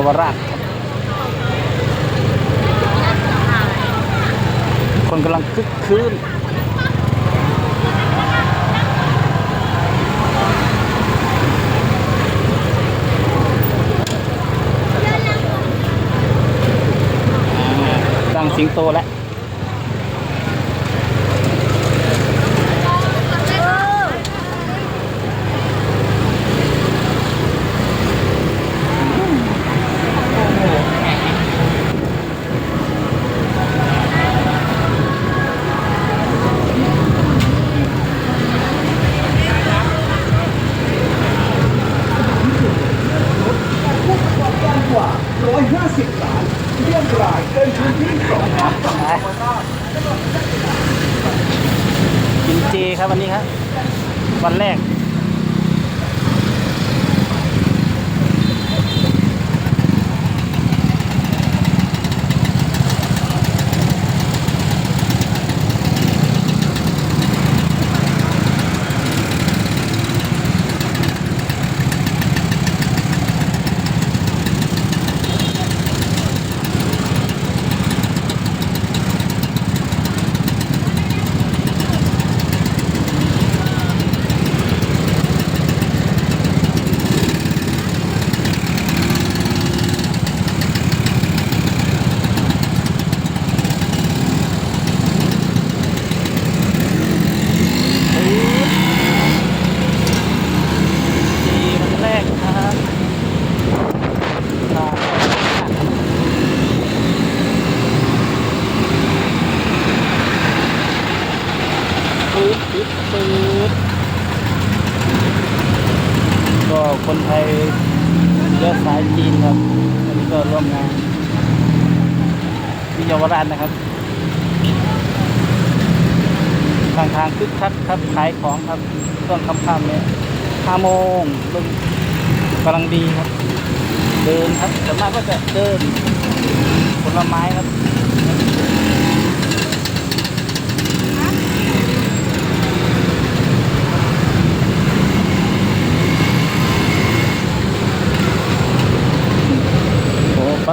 าวราช คนกำลังคึกคืนอ่าตั้งสิงโตแล้ว กว่า 150 ล้านเรียงรายเกินพื้นที่สองล้านสอง กินเจครับวันนี้ครับวันแรก จีวันแรกครับอ่าปื๊ ดปื๊ดก็คนไทยเลือดสายจีนครับวันนี้ก็ร่วมงานที่เยาวราชนะครับทางทางคึกคักครับขายของครับต้นค่ำๆเนี่ยห้าโมงเริ่มกำลังดีครับ เดินครับส่วนมากก็จะเดินผลไม้ครับ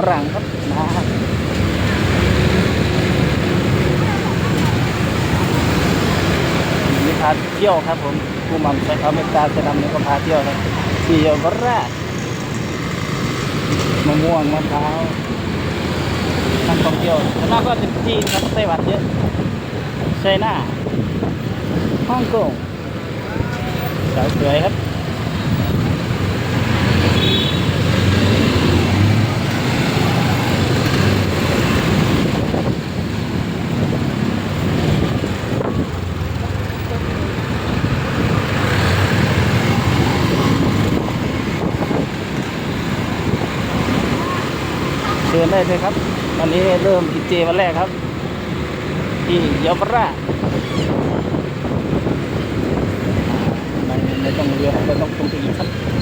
ฝรั่งครับนะมีพาเที่ยวครับผมผู้มั่มใช้เขาเมตตาจะนำนี่ก็พาเที่ยวครับที่เยาวราชมะม่วงมะพร้าวนักท่องเที่ยวส่วนมากก็จะจีนครับไต้หวันเยอะไชน่าฮ่องกงสาวสวยครับ ดินได้เลยครับ วันนี้เริ่มกินเจวันแรกครับ ที่เยาวราชไม่ไม่ต้องเรือไม่ต้องตรงตีครับ